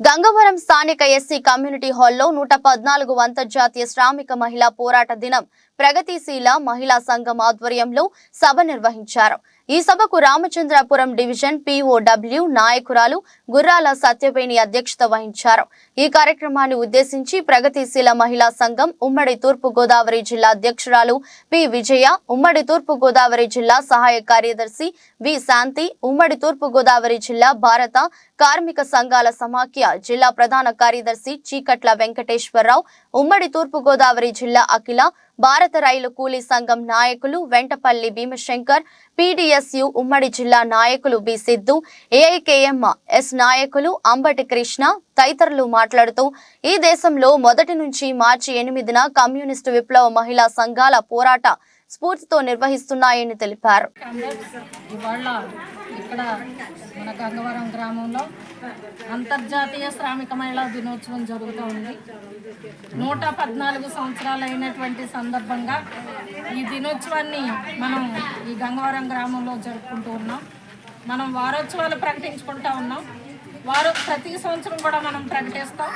గంగవరం స్థానిక SC community హాల్లో నూట పద్నాలుగు అంతర్జాతీయ శ్రామిక మహిళా పోరాట దినం ప్రగతిశీల మహిళా సంఘం ఆధ్వర్యంలో సభ నిర్వహించారు. ఈ సభకు రామచంద్రాపురం డివిజన్ పిఓడబ్ల్యూ నాయకురాలు గుర్రాల సత్యవేణి అధ్యక్షత వహించారు. ఈ కార్యక్రమాన్ని ఉద్దేశించి ప్రగతిశీల మహిళా సంఘం ఉమ్మడి తూర్పు గోదావరి జిల్లా అధ్యక్షురాలు పి విజయ ఉమ్మడి తూర్పు గోదావరి జిల్లా సహాయ కార్యదర్శి వి శాంతి ఉమ్మడి తూర్పు గోదావరి జిల్లా భారత కార్మిక సంఘాల సమాఖ్య జిల్లా ప్రధాన కార్యదర్శి చీకట్ల వెంకటేశ్వరరావు ఉమ్మడి తూర్పు గోదావరి జిల్లా అఖిల భారత రైలు కూలీ సంఘం నాయకులు వెంటపల్లి భీమశంకర్ పీడీఎస్యు ఉమ్మడి జిల్లా నాయకులు బి సిద్ధు ఏఐకేఎం ఎస్ నాయకులు అంబటి కృష్ణ తదితరులు మాట్లాడుతూ ఈ దేశంలో మొదటి నుంచి మార్చి ఎనిమిదిన కమ్యూనిస్టు విప్లవ మహిళా సంఘాల పోరాట స్ఫూర్తితో నిర్వహిస్తున్నాయని తెలిపారు. ఇక్కడ మన గంగవరం గ్రామంలో అంతర్జాతీయ శ్రామిక మహిళా దినోత్సవం జరుగుతూ ఉంది. నూట పద్నాలుగు సంవత్సరాలు అయినటువంటి సందర్భంగా ఈ దినోత్సవాన్ని మనం ఈ గంగవరం గ్రామంలో జరుపుకుంటూ ఉన్నాం. మనం వారోత్సవాలు ప్రకటించుకుంటూ ఉన్నాం. వారు ప్రతి సంవత్సరం కూడా మనం ప్రకటిస్తాం.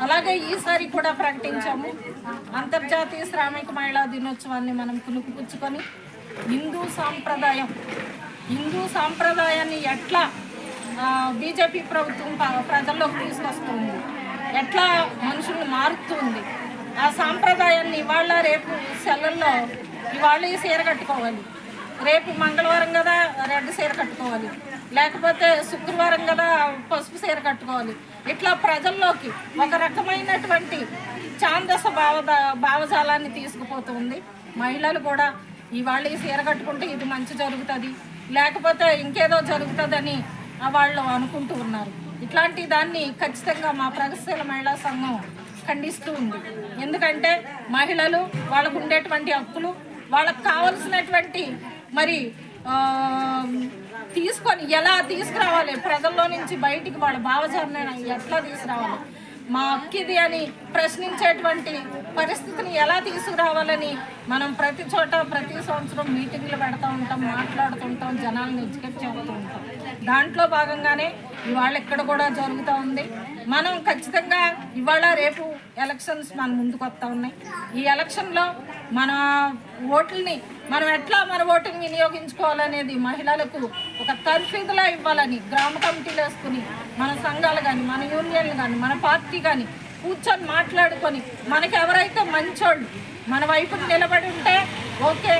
అలాగే ఈసారి కూడా ప్రకటించాము. అంతర్జాతీయ శ్రామిక మహిళా దినోత్సవాన్ని మనం పులుకుపుచ్చుకొని హిందూ సాంప్రదాయం హిందూ సాంప్రదాయాన్ని ఎట్లా బీజేపీ ప్రభుత్వం ప- ప్రజల్లోకి తీసుకొస్తుంది ఎట్లా మనుషులు మారుతుంది ఆ సాంప్రదాయాన్ని ఇవాళ రేపు సెలవుల్లో ఇవాళ ఈ సీర కట్టుకోవాలి రేపు మంగళవారం కదా రెడ్ సీర కట్టుకోవాలి లేకపోతే శుక్రవారం కదా పసుపు చీర కట్టుకోవాలి. ఇట్లా ప్రజల్లోకి ఒక రకమైనటువంటి ఛాందస భావ భావజాలాన్ని తీసుకుపోతుంది. మహిళలు కూడా ఇవాళ ఈ చీర కట్టుకుంటే ఇది మంచి జరుగుతుంది. లేకపోతే ఇంకేదో జరుగుతుందని వాళ్ళు అనుకుంటూ ఉన్నారు. ఇట్లాంటి దాన్ని ఖచ్చితంగా మా ప్రగతిశీల మహిళా సంఘం ఖండిస్తూ ఉంది. ఎందుకంటే మహిళలు వాళ్ళకు ఉండేటువంటి హక్కులు వాళ్ళకు కావలసినటువంటి మరి ఆ, తీసుకొని ఎలా తీసుకురావాలి? ప్రజల్లో నుంచి బయటికి వాళ్ళ భావజాలను ఎట్లా తీసుకురావాలి? మా హక్కిది అని ప్రశ్నించేటువంటి పరిస్థితిని ఎలా తీసుకురావాలని మనం ప్రతి చోట ప్రతి సంవత్సరం మీటింగ్లు పెడతా ఉంటాం మాట్లాడుతుంటాం జనాలను ఎడ్యుకేట్ చేస్తూ ఉంటాం. దాంట్లో భాగంగానే ఇవాళ ఇక్కడ కూడా జరుగుతూ ఉంది. మనం ఖచ్చితంగా ఇవాళ రేపు ఎలక్షన్స్ మన ముందుకు వస్తూ ఉన్నాయి. ఈ ఎలక్షన్లో మన ఓట్లని మనం ఎట్లా మన ఓటుని వినియోగించుకోవాలనేది మహిళలకు ఒక తర్ఫీదులా ఇవ్వాలని గ్రామ కమిటీలు వేసుకుని మన సంఘాలు కానీ మన యూనియన్లు కానీ మన పార్టీ కానీ కూర్చొని మాట్లాడుకొని మనకి ఎవరైతే మంచోళ్ళు మన వైపు నిలబడి ఉంటే ఓకే